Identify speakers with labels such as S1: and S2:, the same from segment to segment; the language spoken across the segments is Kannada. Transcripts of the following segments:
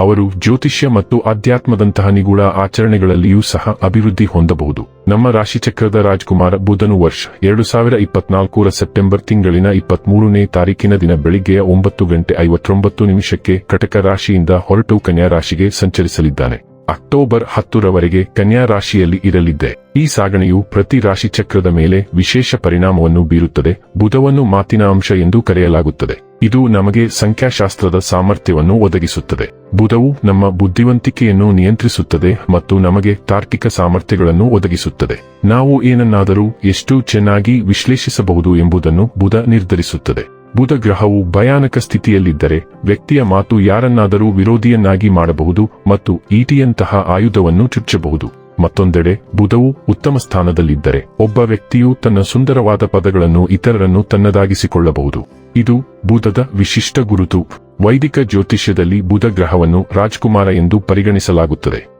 S1: ಅವರು ಜ್ಯೋತಿಷ್ಯ ಮತ್ತು ಅಧ್ಯಾತ್ಮದಂತಹ ನಿಗೂಢ ಆಚರಣೆಗಳಲ್ಲಿಯೂ ಸಹ ಅಭಿವೃದ್ಧಿ ಹೊಂದಬಹುದು. ನಮ್ಮ ರಾಶಿಚಕ್ರದ ರಾಜ್ಕುಮಾರ ಬುಧನು ವರ್ಷ ಎರಡು ಸಾವಿರ ಇಪ್ಪತ್ನಾಲ್ಕರ ಸೆಪ್ಟೆಂಬರ್ ತಿಂಗಳಿನ ಇಪ್ಪತ್ಮೂರನೇ ತಾರೀಕಿನ ದಿನ ಬೆಳಿಗ್ಗೆಯ ಒಂಬತ್ತು ಗಂಟೆ ಐವತ್ತೊಂಬತ್ತು ನಿಮಿಷಕ್ಕೆ ಕಟಕ ರಾಶಿಯಿಂದ ಹೊರಟು ಕನ್ಯಾ ರಾಶಿಗೆ ಸಂಚರಿಸಲಿದ್ದಾನೆ. ಅಕ್ಟೋಬರ್ ಹತ್ತರವರೆಗೆ ಕನ್ಯಾ ರಾಶಿಯಲ್ಲಿ ಇರಲಿದ್ದೆ. ಈ ಸಾಗಣೆಯು ಪ್ರತಿ ರಾಶಿಚಕ್ರದ ಮೇಲೆ ವಿಶೇಷ ಪರಿಣಾಮವನ್ನು ಬೀರುತ್ತದೆ. ಬುಧವನ್ನು ಮಾತಿನ ಅಂಶ ಎಂದು ಕರೆಯಲಾಗುತ್ತದೆ. ಇದು ನಮಗೆ ಸಂಖ್ಯಾಶಾಸ್ತ್ರದ ಸಾಮರ್ಥ್ಯವನ್ನು ಒದಗಿಸುತ್ತದೆ. ಬುಧವು ನಮ್ಮ ಬುದ್ಧಿವಂತಿಕೆಯನ್ನು ನಿಯಂತ್ರಿಸುತ್ತದೆ ಮತ್ತು ನಮಗೆ ತಾರ್ಕಿಕ ಸಾಮರ್ಥ್ಯಗಳನ್ನು ಒದಗಿಸುತ್ತದೆ. ನಾವು ಏನನ್ನಾದರೂ ಎಷ್ಟು ಚೆನ್ನಾಗಿ ವಿಶ್ಲೇಷಿಸಬಹುದು ಎಂಬುದನ್ನು ಬುಧ ನಿರ್ಧರಿಸುತ್ತದೆ. ಬುಧ ಗ್ರಹವು ಭಯಾನಕ ಸ್ಥಿತಿಯಲ್ಲಿದ್ದರೆ ವ್ಯಕ್ತಿಯ ಮಾತು ಯಾರನ್ನಾದರೂ ವಿರೋಧಿಯನ್ನಾಗಿ ಮಾಡಬಹುದು ಮತ್ತು ಈಟಿಯಂತಹ ಆಯುಧವನ್ನು ಚುಚ್ಚಬಹುದು. ಮತ್ತೊಂದೆಡೆ, ಬುಧವು ಉತ್ತಮ ಸ್ಥಾನದಲ್ಲಿದ್ದರೆ, ಒಬ್ಬ ವ್ಯಕ್ತಿಯು ತನ್ನ ಸುಂದರವಾದ ಪದಗಳನ್ನು ಇತರರನ್ನು ತನ್ನದಾಗಿಸಿಕೊಳ್ಳಬಹುದು. ಇದು ಬುಧದ ವಿಶಿಷ್ಟ ಗುರುತು. ವೈದಿಕ ಜ್ಯೋತಿಷ್ಯದಲ್ಲಿ ಬುಧ ಗ್ರಹವನ್ನು ರಾಜ್ಕುಮಾರ ಎಂದು ಪರಿಗಣಿಸಲಾಗುತ್ತದೆ.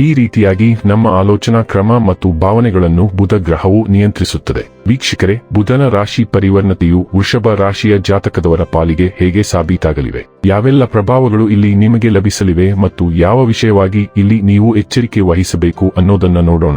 S1: ಈ ರೀತಿಯಾಗಿ ನಮ್ಮ ಆಲೋಚನಾ ಕ್ರಮ ಮತ್ತು ಭಾವನೆಗಳನ್ನು ಬುಧ ಗ್ರಹವು ನಿಯಂತ್ರಿಸುತ್ತದೆ. ವೀಕ್ಷಕರೇ, ಬುಧನ ರಾಶಿ ಪರಿವರ್ಣತೆಯು ವೃಷಭ ರಾಶಿಯ ಜಾತಕದವರ ಪಾಲಿಗೆ ಹೇಗೆ ಸಾಬೀತಾಗಲಿವೆ? ಯಾವೆಲ್ಲ ಪ್ರಭಾವಗಳು ಇಲ್ಲಿ ನಿಮಗೆ ಲಭಿಸಲಿವೆ ಮತ್ತು ಯಾವ ವಿಷಯವಾಗಿ ಇಲ್ಲಿ ನೀವು ಎಚ್ಚರಿಕೆ ವಹಿಸಬೇಕು ಅನ್ನೋದನ್ನ ನೋಡೋಣ.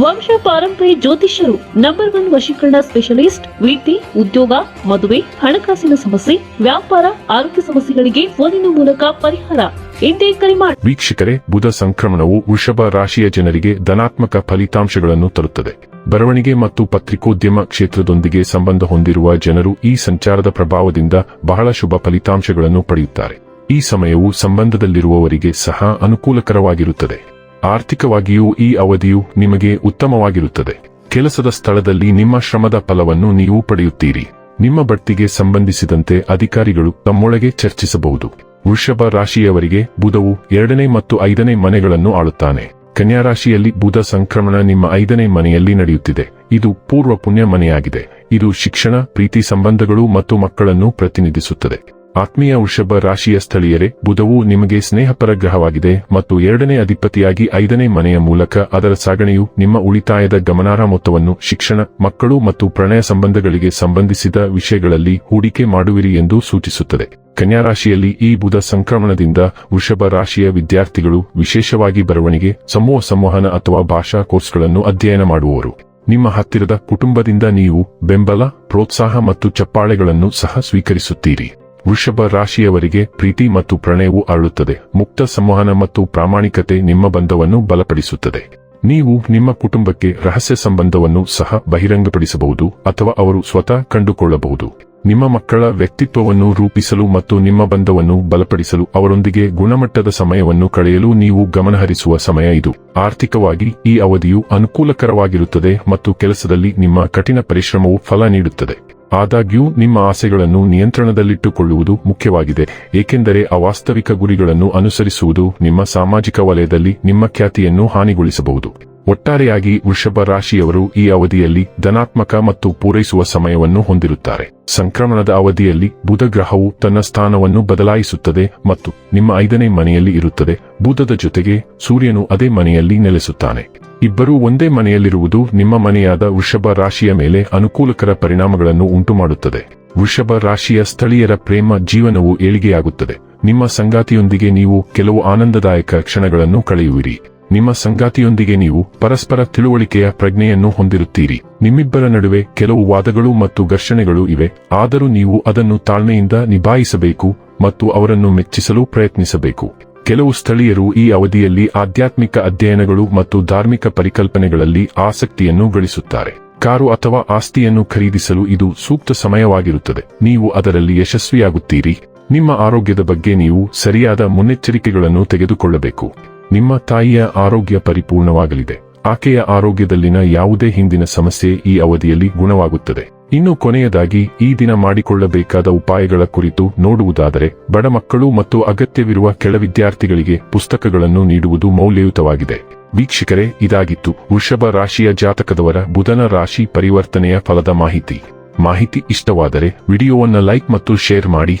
S2: ವಂಶ ಪಾರಂಪರ್ಯ ಜ್ಯೋತಿಷ್ಯರು ನಂಬರ್ ಒನ್ ವಶೀಕರಣ ಸ್ಪೆಷಲಿಸ್ಟ್ ವಿದ್ಯೆ ಉದ್ಯೋಗ, ಮದುವೆ, ಹಣಕಾಸಿನ ಸಮಸ್ಯೆ, ವ್ಯಾಪಾರ, ಆರೋಗ್ಯ ಸಮಸ್ಯೆಗಳಿಗೆ ಫೋನಿನ ಮೂಲಕ ಪರಿಹಾರ. ಎಂದೇ ಕರೆ ಮಾಡಿ
S1: ವೀಕ್ಷಕರೇ, ಬುಧ ಸಂಕ್ರಮಣವು ವೃಷಭ ರಾಶಿಯ ಜನರಿಗೆ ಧನಾತ್ಮಕ ಫಲಿತಾಂಶಗಳನ್ನು ತರುತ್ತದೆ. ಬರವಣಿಗೆ ಮತ್ತು ಪತ್ರಿಕೋದ್ಯಮ ಕ್ಷೇತ್ರದೊಂದಿಗೆ ಸಂಬಂಧ ಹೊಂದಿರುವ ಜನರು ಈ ಸಂಚಾರದ ಪ್ರಭಾವದಿಂದ ಬಹಳ ಶುಭ ಫಲಿತಾಂಶಗಳನ್ನು ಪಡೆಯುತ್ತಾರೆ. ಈ ಸಮಯವು ಸಂಬಂಧದಲ್ಲಿರುವವರಿಗೆ ಸಹ ಅನುಕೂಲಕರವಾಗಿರುತ್ತದೆ. ಆರ್ಥಿಕವಾಗಿಯೂ ಈ ಅವಧಿಯು ನಿಮಗೆ ಉತ್ತಮವಾಗಿರುತ್ತದೆ. ಕೆಲಸದ ಸ್ಥಳದಲ್ಲಿ ನಿಮ್ಮ ಶ್ರಮದ ಫಲವನ್ನು ನೀವು ಪಡೆಯುತ್ತೀರಿ. ನಿಮ್ಮ ಬಡ್ತಿಗೆ ಸಂಬಂಧಿಸಿದಂತೆ ಅಧಿಕಾರಿಗಳು ತಮ್ಮೊಳಗೆ ಚರ್ಚಿಸಬಹುದು. ವೃಷಭ ರಾಶಿಯವರಿಗೆ ಬುಧವು ಎರಡನೇ ಮತ್ತು ಐದನೇ ಮನೆಗಳನ್ನು ಆಳುತ್ತಾನೆ. ಕನ್ಯಾ ರಾಶಿಯಲ್ಲಿ ಬುಧ ಸಂಕ್ರಮಣ ನಿಮ್ಮ ಐದನೇ ಮನೆಯಲ್ಲಿ ನಡೆಯುತ್ತಿದೆ. ಇದು ಪೂರ್ವ ಪುಣ್ಯ ಮನೆಯಾಗಿದೆ. ಇದು ಶಿಕ್ಷಣ, ಪ್ರೀತಿ ಸಂಬಂಧಗಳು ಮತ್ತು ಮಕ್ಕಳನ್ನು ಪ್ರತಿನಿಧಿಸುತ್ತದೆ. ಆತ್ಮೀಯ ವೃಷಭ ರಾಶಿಯ ಸ್ಥಳೀಯರೇ ಬುಧವು ನಿಮಗೆ ಸ್ನೇಹಪರ ಗ್ರಹವಾಗಿದೆ ಮತ್ತು ಎರಡನೇ ಅಧಿಪತಿಯಾಗಿ ಐದನೇ ಮನೆಯ ಮೂಲಕ ಅದರ ಸಾಗಣೆಯು ನಿಮ್ಮ ಉಳಿತಾಯದ ಗಮನಾರ್ಹ ಮೊತ್ತವನ್ನು ಶಿಕ್ಷಣ, ಮಕ್ಕಳು ಮತ್ತು ಪ್ರಣಯ ಸಂಬಂಧಗಳಿಗೆ ಸಂಬಂಧಿಸಿದ ವಿಷಯಗಳಲ್ಲಿ ಹೂಡಿಕೆ ಮಾಡುವಿರಿ ಎಂದು ಸೂಚಿಸುತ್ತದೆ. ಕನ್ಯಾ ರಾಶಿಯಲ್ಲಿ ಈ ಬುಧ ಸಂಕ್ರಮಣದಿಂದ ವೃಷಭ ರಾಶಿಯ ವಿದ್ಯಾರ್ಥಿಗಳು ವಿಶೇಷವಾಗಿ ಬರವಣಿಗೆ, ಸಮೂಹ ಸಂವಹನ ಅಥವಾ ಭಾಷಾ ಕೋರ್ಸ್ಗಳನ್ನು ಅಧ್ಯಯನ ಮಾಡುವವರು. ನಿಮ್ಮ ಹತ್ತಿರದ ಕುಟುಂಬದಿಂದ ನೀವು ಬೆಂಬಲ, ಪ್ರೋತ್ಸಾಹ ಮತ್ತು ಚಪ್ಪಾಳೆಗಳನ್ನು ಸಹ ಸ್ವೀಕರಿಸುತ್ತೀರಿ. ವೃಷಭ ರಾಶಿಯವರಿಗೆ ಪ್ರೀತಿ ಮತ್ತು ಪ್ರಣಯವು ಅರಳುತ್ತದೆ. ಮುಕ್ತ ಸಂವಹನ ಮತ್ತು ಪ್ರಾಮಾಣಿಕತೆ ನಿಮ್ಮ ಬಂಧವನ್ನು ಬಲಪಡಿಸುತ್ತದೆ. ನೀವು ನಿಮ್ಮ ಕುಟುಂಬಕ್ಕೆ ರಹಸ್ಯ ಸಂಬಂಧವನ್ನು ಸಹ ಬಹಿರಂಗಪಡಿಸಬಹುದು ಅಥವಾ ಅವರು ಸ್ವತಃ ಕಂಡುಕೊಳ್ಳಬಹುದು. ನಿಮ್ಮ ಮಕ್ಕಳ ವ್ಯಕ್ತಿತ್ವವನ್ನು ರೂಪಿಸಲು ಮತ್ತು ನಿಮ್ಮ ಬಂಧವನ್ನು ಬಲಪಡಿಸಲು ಅವರೊಂದಿಗೆ ಗುಣಮಟ್ಟದ ಸಮಯವನ್ನು ಕಳೆಯಲು ನೀವು ಗಮನಹರಿಸುವ ಸಮಯ ಇದು. ಆರ್ಥಿಕವಾಗಿ ಈ ಅವಧಿಯು ಅನುಕೂಲಕರವಾಗಿರುತ್ತದೆ ಮತ್ತು ಕೆಲಸದಲ್ಲಿ ನಿಮ್ಮ ಕಠಿಣ ಪರಿಶ್ರಮವು ಫಲ ನೀಡುತ್ತದೆ. ಆದಾಗ್ಯೂ, ನಿಮ್ಮ ಆಸೆಗಳನ್ನು ನಿಯಂತ್ರಣದಲ್ಲಿಟ್ಟುಕೊಳ್ಳುವುದು ಮುಖ್ಯವಾಗಿದೆ, ಏಕೆಂದರೆ ಅವಾಸ್ತವಿಕ ಗುರಿಗಳನ್ನು ಅನುಸರಿಸುವುದು ನಿಮ್ಮ ಸಾಮಾಜಿಕ ವಲಯದಲ್ಲಿ ನಿಮ್ಮ ಖ್ಯಾತಿಯನ್ನು ಹಾನಿಗೊಳಿಸಬಹುದು. ಒಟ್ಟಾರೆಯಾಗಿ ವೃಷಭ ರಾಶಿಯವರು ಈ ಅವಧಿಯಲ್ಲಿ ಧನಾತ್ಮಕ ಮತ್ತು ಪೂರೈಸುವ ಸಮಯವನ್ನು ಹೊಂದಿರುತ್ತಾರೆ. ಸಂಕ್ರಮಣದ ಅವಧಿಯಲ್ಲಿ ಬುಧ ಗ್ರಹವು ತನ್ನ ಸ್ಥಾನವನ್ನು ಬದಲಾಯಿಸುತ್ತದೆ ಮತ್ತು ನಿಮ್ಮ ಐದನೇ ಮನೆಯಲ್ಲಿ ಇರುತ್ತದೆ. ಬುಧದ ಜೊತೆಗೆ ಸೂರ್ಯನು ಅದೇ ಮನೆಯಲ್ಲಿ ನೆಲೆಸುತ್ತಾನೆ. ಇಬ್ಬರೂ ಒಂದೇ ಮನೆಯಲ್ಲಿರುವುದು ನಿಮ್ಮ ಮನೆಯಾದ ವೃಷಭ ರಾಶಿಯ ಮೇಲೆ ಅನುಕೂಲಕರ ಪರಿಣಾಮಗಳನ್ನು ಉಂಟುಮಾಡುತ್ತದೆ. ವೃಷಭ ರಾಶಿಯ ಸ್ಥಳೀಯರ ಪ್ರೇಮ ಜೀವನವು ಏಳಿಗೆಯಾಗುತ್ತದೆ. ನಿಮ್ಮ ಸಂಗಾತಿಯೊಂದಿಗೆ ನೀವು ಕೆಲವು ಆನಂದದಾಯಕ ಕ್ಷಣಗಳನ್ನು ಕಳೆಯುವಿರಿ. ನಿಮ್ಮ ಸಂಗಾತಿಯೊಂದಿಗೆ ನೀವು ಪರಸ್ಪರ ತಿಳುವಳಿಕೆಯ ಪ್ರಜ್ಞೆಯನ್ನು ಹೊಂದಿರುತ್ತೀರಿ. ನಿಮ್ಮಿಬ್ಬರ ನಡುವೆ ಕೆಲವು ವಾದಗಳು ಮತ್ತು ಘರ್ಷಣೆಗಳು ಇವೆ. ಆದರೂ ನೀವು ಅದನ್ನು ತಾಳ್ಮೆಯಿಂದ ನಿಭಾಯಿಸಬೇಕು ಮತ್ತು ಅವರನ್ನು ಮೆಚ್ಚಿಸಲು ಪ್ರಯತ್ನಿಸಬೇಕು. ಕೆಲವು ಸ್ಥಳೀಯರು ಈ ಅವಧಿಯಲ್ಲಿ ಆಧ್ಯಾತ್ಮಿಕ ಅಧ್ಯಯನಗಳು ಮತ್ತು ಧಾರ್ಮಿಕ ಪರಿಕಲ್ಪನೆಗಳಲ್ಲಿ ಆಸಕ್ತಿಯನ್ನು ಗಳಿಸುತ್ತಾರೆ. ಕಾರು ಅಥವಾ ಆಸ್ತಿಯನ್ನು ಖರೀದಿಸಲು ಇದು ಸೂಕ್ತ ಸಮಯವಾಗಿರುತ್ತದೆ. ನೀವು ಅದರಲ್ಲಿ ಯಶಸ್ವಿಯಾಗುತ್ತೀರಿ. ನಿಮ್ಮ ಆರೋಗ್ಯದ ಬಗ್ಗೆ ನೀವು ಸರಿಯಾದ ಮುನ್ನೆಚ್ಚರಿಕೆಗಳನ್ನು ತೆಗೆದುಕೊಳ್ಳಬೇಕು. ನಿಮ್ಮ ತಾಯಿಯ ಆರೋಗ್ಯ ಪರಿಪೂರ್ಣವಾಗಲಿದೆ. ಆಕೆಯ ಆರೋಗ್ಯದಲ್ಲಿನ ಯಾವುದೇ ಹಿಂದಿನ ಸಮಸ್ಯೆ ಈ ಅವಧಿಯಲ್ಲಿ ಗುಣವಾಗುತ್ತದೆ. ಇನ್ನು ಕೊನೆಯದಾಗಿ, ಈ ದಿನ ಮಾಡಿಕೊಳ್ಳಬೇಕಾದ ಉಪಾಯಗಳ ಕುರಿತು ನೋಡುವುದಾದರೆ, ಬಡ ಮಕ್ಕಳು ಮತ್ತು ಅಗತ್ಯವಿರುವ ಕೆಳ ವಿದ್ಯಾರ್ಥಿಗಳಿಗೆ ಪುಸ್ತಕಗಳನ್ನು ನೀಡುವುದು ಮೌಲ್ಯಯುತವಾಗಿದೆ. ವೀಕ್ಷಕರೇ, ಇದಾಗಿತ್ತು ವೃಷಭ ರಾಶಿಯ ಜಾತಕದವರ ಬುಧನ ರಾಶಿ ಪರಿವರ್ತನೆಯ ಫಲದ ಮಾಹಿತಿ. ಮಾಹಿತಿ ಇಷ್ಟವಾದರೆ, ವಿಡಿಯೋವನ್ನು ಲೈಕ್ ಮತ್ತು ಶೇರ್ ಮಾಡಿ.